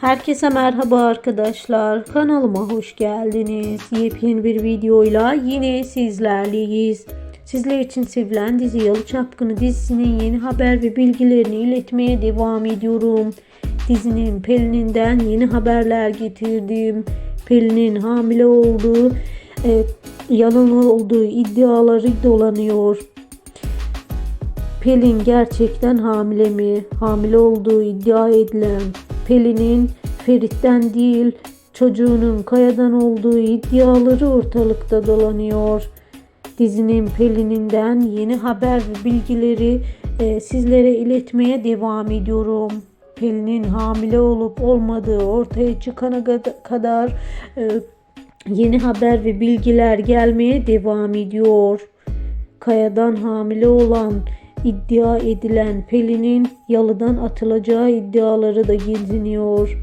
Herkese merhaba arkadaşlar. Kanalıma hoş geldiniz. Yepyeni bir videoyla yine sizlerleyiz. Sizler için sevilen dizi Yalı Çapkını dizisinin yeni haber ve bilgilerini iletmeye devam ediyorum. Dizinin Pelin'inden yeni haberler getirdim. Pelin'in hamile olduğu, e, yalan olduğu iddiaları dolanıyor. Pelin gerçekten hamile mi? Hamile olduğu iddia edilen Pelin'in Ferit'ten değil çocuğunun Kaya'dan olduğu iddiaları ortalıkta dolanıyor. Dizinin Pelin'inden yeni haber ve bilgileri e, sizlere iletmeye devam ediyorum. Pelin'in hamile olup olmadığı ortaya çıkana kad- kadar e, yeni haber ve bilgiler gelmeye devam ediyor. Kayadan hamile olan iddia edilen Pelin'in yalıdan atılacağı iddiaları da geziniyor.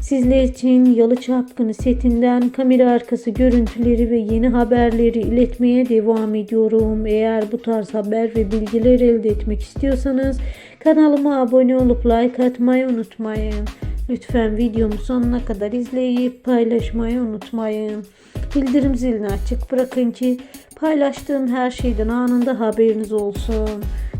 Sizler için Yalı Çapkını setinden kamera arkası görüntüleri ve yeni haberleri iletmeye devam ediyorum. Eğer bu tarz haber ve bilgiler elde etmek istiyorsanız kanalıma abone olup like atmayı unutmayın. Lütfen videomu sonuna kadar izleyip paylaşmayı unutmayın. Bildirim zilini açık bırakın ki paylaştığım her şeyden anında haberiniz olsun.